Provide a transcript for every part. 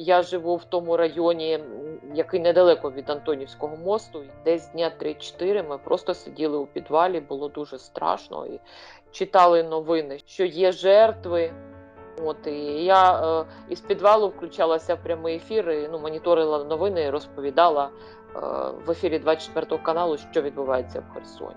Я живу в тому районі, який недалеко від Антонівського мосту. Десь дня 3-4 ми просто сиділи у підвалі, було дуже страшно і читали новини, що є жертви. От і я е, із підвалу включалася в прямий ефір, і, ну, моніторила новини і розповідала е, в ефірі 24 каналу, що відбувається в Херсоні.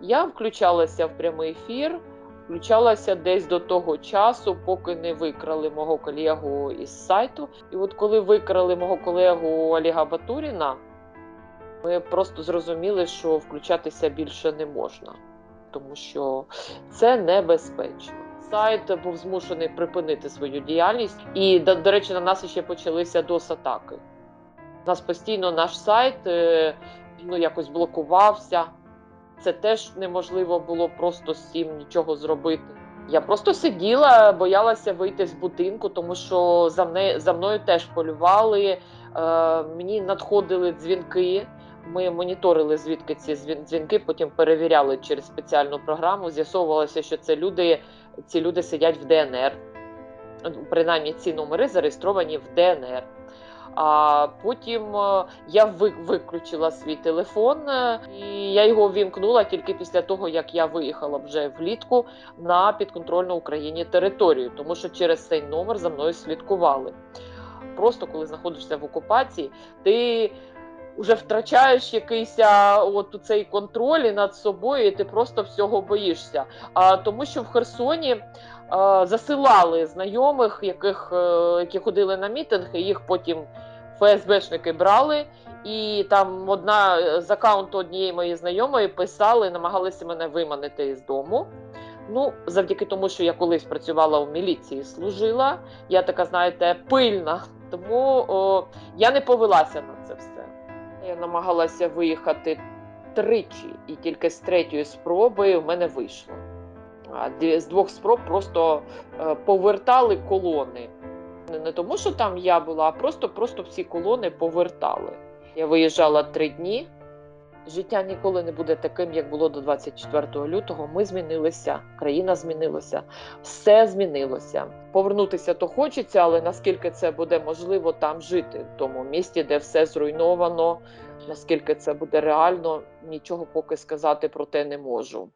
Я включалася в прямий ефір, включалася десь до того часу, поки не викрали мого колегу із сайту. І от коли викрали мого колегу Олега Батуріна, ми просто зрозуміли, що включатися більше не можна, тому що це небезпечно. Сайт був змушений припинити свою діяльність, і до, речі, на нас ще почалися дос-атаки. Нас постійно наш сайт е, ну, якось блокувався. Це теж неможливо було просто з цим нічого зробити. Я просто сиділа, боялася вийти з будинку, тому що за мною, за мною теж полювали. Е, мені надходили дзвінки. Ми моніторили звідки ці дзвінки, потім перевіряли через спеціальну програму. З'ясовувалося, що це люди, ці люди сидять в ДНР. Принаймні ці номери зареєстровані в ДНР. А потім е, я виключила свій телефон, е, і я його вімкнула тільки після того, як я виїхала вже влітку на підконтрольну Україні територію, тому що через цей номер за мною слідкували. Просто коли знаходишся в окупації, ти вже втрачаєш якийсь от цей контроль над собою, і ти просто всього боїшся. А тому, що в Херсоні засилали знайомих, яких, е, які ходили на мітинг, і їх потім ФСБшники брали. І там одна з аккаунту однієї моєї знайомої писали, намагалися мене виманити із дому. Ну, завдяки тому, що я колись працювала у міліції, служила, я така, знаєте, пильна. Тому о, я не повелася на це все. Я намагалася виїхати тричі, і тільки з третьої спроби в мене вийшло. З двох спроб просто е, повертали колони. Не тому, що там я була, а просто, просто всі колони повертали. Я виїжджала три дні. Життя ніколи не буде таким, як було до 24 лютого. Ми змінилися, країна змінилася, все змінилося. Повернутися то хочеться, але наскільки це буде можливо там жити, в тому місті, де все зруйновано, наскільки це буде реально, нічого поки сказати про те не можу.